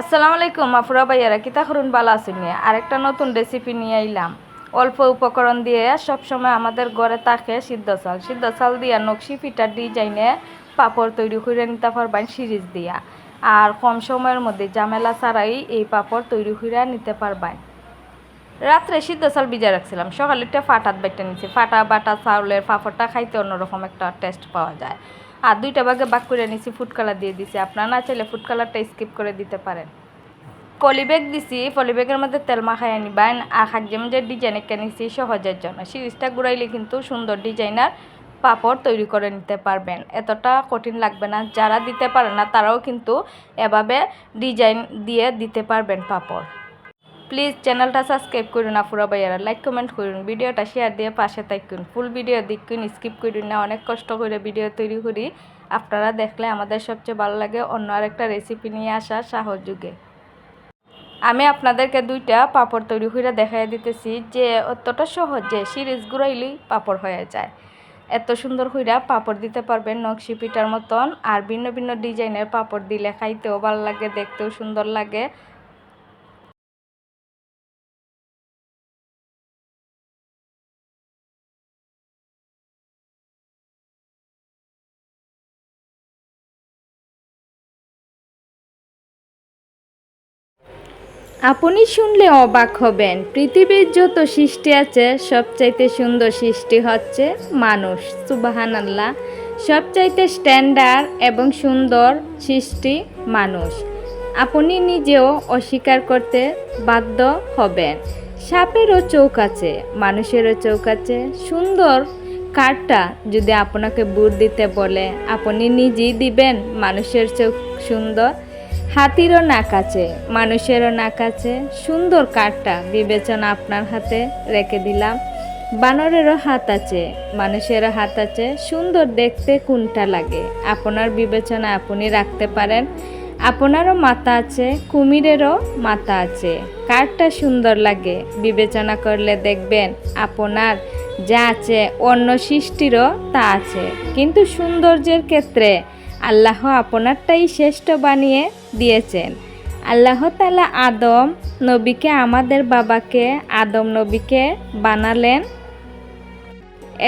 আসসালামু আলাইকুম আফুরা ভাইয়ারা কিতা করুন বালা আসুনি আরেকটা নতুন রেসিপি নিয়ে আইলাম। অল্প উপকরণ দিয়ে সবসময় আমাদের ঘরে থাকে সিদ্ধ চাল। সিদ্ধ চাল দিয়া নকশি পিঠার ডিজাইনে পাপড় তৈরি করে নিতে পারবেন সিরিজ দিয়া। আর কম সময়ের মধ্যে জামেলা ছাড়াই এই পাপড় তৈরি করে নিতে পারবেন। রাত্রে সিদ্ধ চাল ভিজা রাখছিলাম। সকালে একটা ফাটাত বেটে নিচ্ছি ফাটা বাটা চাউলের পাপড়টা খাইতে অন্যরকম একটা টেস্ট পাওয়া যায়। আর দুইটা ভাগে বাক করে নিছি ফুড কালার দিয়ে দিছি। আপনারা না চাইলে ফুড কালারটা স্কিপ করে দিতে পারেন। পলিব্যাগ দিছি পলিব্যাগের মধ্যে তেল মাখাই আনিবেন আর হাক যেমন যে ডিজাইন একটা নিছি সহজের জন্য। সিরিজটা ঘুরাইলে কিন্তু সুন্দর ডিজাইনার পাপড় তৈরি করে নিতে পারবেন। এতটা কঠিন লাগবে না। যারা দিতে পারে না, তারাও কিন্তু এভাবে ডিজাইন দিয়ে দিতে পারবেন পাপড়। প্লিজ চ্যানেলটা সাবস্ক্রাইব করুন আপুরা ভাইয়ারা লাইক কমেন্ট করুন, ভিডিওটা শেয়ার দিয়ে পাশে থাকুন। ফুল ভিডিও দেখুন স্কিপ করুন না, অনেক কষ্ট করে ভিডিও তৈরি করি। আপনারা দেখলে আমাদের সবচেয়ে ভালো লাগে অন্য আরেকটা রেসিপি নিয়ে আসা সাহস যুগে। আমি আপনাদেরকে দুইটা পাপড় তৈরি করে দেখাই দিতেছি যে অতটা সহজ যে সিরিজ ঘুরাইলেই পাপড় হয়ে যায়। এত সুন্দর কইরা পাপড় দিতে পারবেন নকশি পিঠার মতন, আর ভিন্ন ভিন্ন ডিজাইনের পাপড় দিলে খাইতেও ভালো লাগে, দেখতেও সুন্দর লাগে। আপনি শুনলে অবাক হবেন। পৃথিবীর যত সৃষ্টি আছে, সবচাইতে সুন্দর সৃষ্টি হচ্ছে মানুষ। সুবাহান আল্লাহ সবচাইতে স্ট্যান্ডার্ড এবং সুন্দর সৃষ্টি মানুষ। আপনি নিজেও অস্বীকার করতে বাধ্য হবেন। সাপেরও চোখ আছে, মানুষেরও চোখ আছে। সুন্দর কার্ডটা যদি আপনাকে বুট দিতে বলে, আপনি নিজেই দিবেন, মানুষের চোখ সুন্দর। হাতিরও নাক আছে, মানুষেরও নাক আছে। সুন্দর কাঠটা বিবেচনা আপনার হাতে রেখে দিলাম। বানরেরও হাত আছে, মানুষেরও হাত আছে। সুন্দর দেখতে কোনটা লাগে? আপনার বিবেচনা আপনি রাখতে পারেন। আপনারও মাথা আছে, কুমিরেরও মাথা আছে। কাঠটা সুন্দর লাগে, বিবেচনা করলে দেখবেন আপনার যা আছে, অন্য সৃষ্টিরও তা আছে। কিন্তু সৌন্দর্যের ক্ষেত্রে আল্লাহ আপনারটাই শ্রেষ্ঠ বানিয়ে দিয়েছেন। আল্লাহ তালা আদম নবীকে, আমাদের বাবাকে আদম নবীকে বানালেন।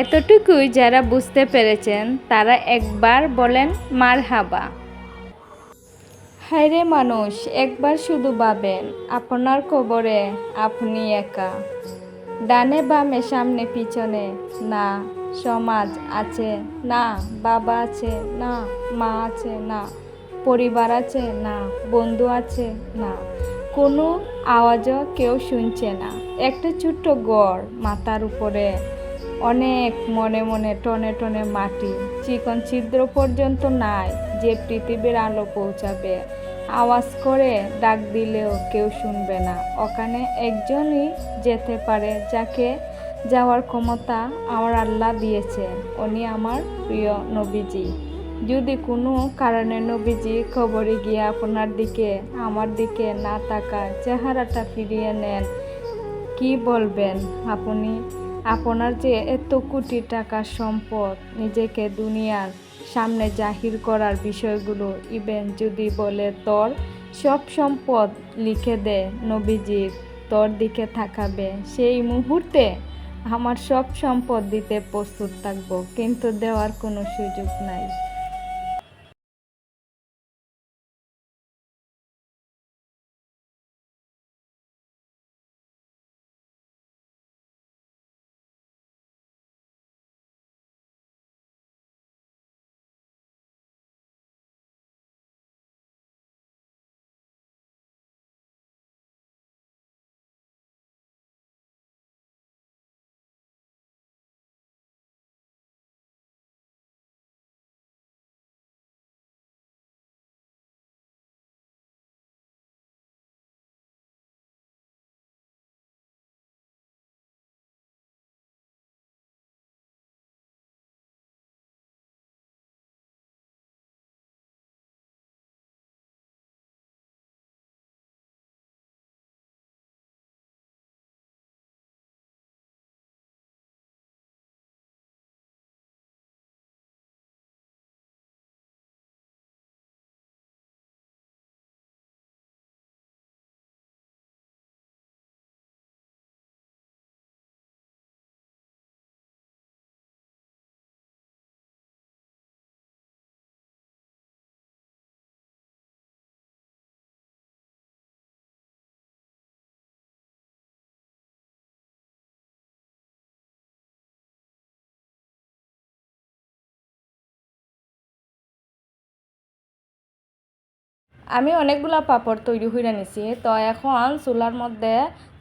এতটুকুই যারা বুঝতে পেরেছেন, তারা একবার বলেন মার হাবা হায়রে মানুষ, একবার শুধু ভাবেন, আপনার কবরে আপনি একা। ডানে বামে, সামনে পিছনে, না, সমাজ আছে, না, বাবা আছে, না, মা আছে, না। পরিবার আছে? না। বন্ধু আছে? না। কোনো আওয়াজও কেউ শুনছে না। একটা ছোট্ট গড় মাথার উপরে। অনেক মনে মনে টনে টনে মাটি। চিকন ছিদ্র পর্যন্ত নাই যে পৃথিবীর আলো পৌঁছাবে। আওয়াজ করে ডাক দিলেও কেউ শুনবে না। ওখানে একজনই যেতে পারে যাকে যাওয়ার ক্ষমতা আমার আল্লাহ দিয়েছে। উনি আমার প্রিয় নবীজি। যদি কোনো কারণে নবীজি খবরে গিয়ে আপনার দিকে, আমার দিকে না তাকায়, চেহারাটা ফিরিয়ে নেন, কি বলবেন আপনি? আপনার যে এত কোটি টাকার সম্পদ নিজেকে দুনিয়ার সামনে জাহির করার বিষয়গুলো, ইভেন যদি বলে তোর সব সম্পদ লিখে দে নবীজির তোর দিকে থাকাবে সেই মুহূর্তে আমার সব সম্পদ দিতে প্রস্তুত থাকব, কিন্তু দেওয়ার কোনো সুযোগ নাই। আমি অনেকগুলা পাপড় তৈরি হইরা নিছি। তো এখন চুলার মধ্যে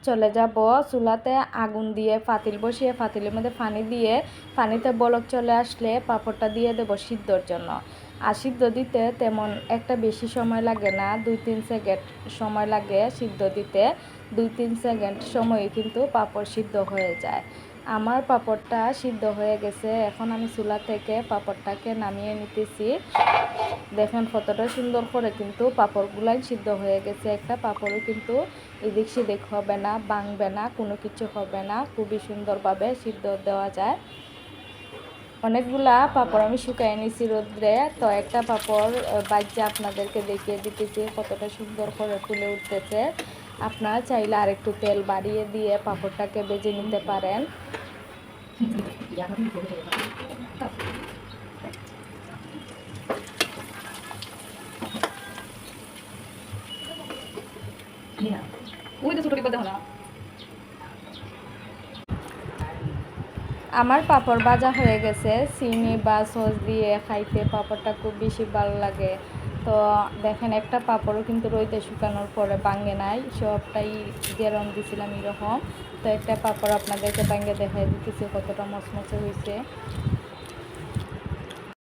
চলে যাব। চুলাতে আগুন দিয়ে ফাতিল বসিয়ে ফাতিলের মধ্যে পানি দিয়ে পানিতে বলক চলে আসলে পাপড়টা দিয়ে দেবো সিদ্ধর জন্য। আর সিদ্ধ দিতে তেমন একটা বেশি সময় লাগে না দুই তিন সেকেন্ড সময় লাগে সিদ্ধ দিতে। দুই তিন সেকেন্ড সময়ে কিন্তু পাপড় সিদ্ধ হয়ে যায়। আমার পাপড়টা সিদ্ধ হয়ে গেছে, এখন আমি চুলা থেকে পাপড়টাকে নামিয়ে নিতেছি। দেখেন কতটা সুন্দর করে কিন্তু পাঁপড়গুলাই সিদ্ধ হয়ে গেছে। একটা পাপড়ও কিন্তু এদিক সেদিক হবে না বাংবে না, কোনো কিছু হবে না। খুবই সুন্দরভাবে সিদ্ধ দেওয়া যায়। অনেকগুলা পাঁপড় আমি শুকাই নিছি রোদ্রে, তো একটা পাপড় বাজ্যে আপনাদেরকে দেখিয়ে দিতেছি কতটা সুন্দর করে ফুলে উঠতেছে। আপনারা চাইলে আরেকটু তেল বাড়িয়ে দিয়ে পাঁপড়টাকে বেজে নিতে পারেন। আমার পাঁপড় ভাজা হয়ে গেছে। চিনি বা সস দিয়ে খাইতে পাঁপড়টা খুব বেশি ভালো লাগে। তো দেখেন, একটা পাঁপড়ও কিন্তু রইতে শুকানোর পরে বাঙ্গে নাই। সবটাই গেরম দিছিলাম এরকম। তো একটা পাপড় আপনাদেরকে বাঙ্গে দেখাই দিতেছি কতটা মচমচে হয়েছে।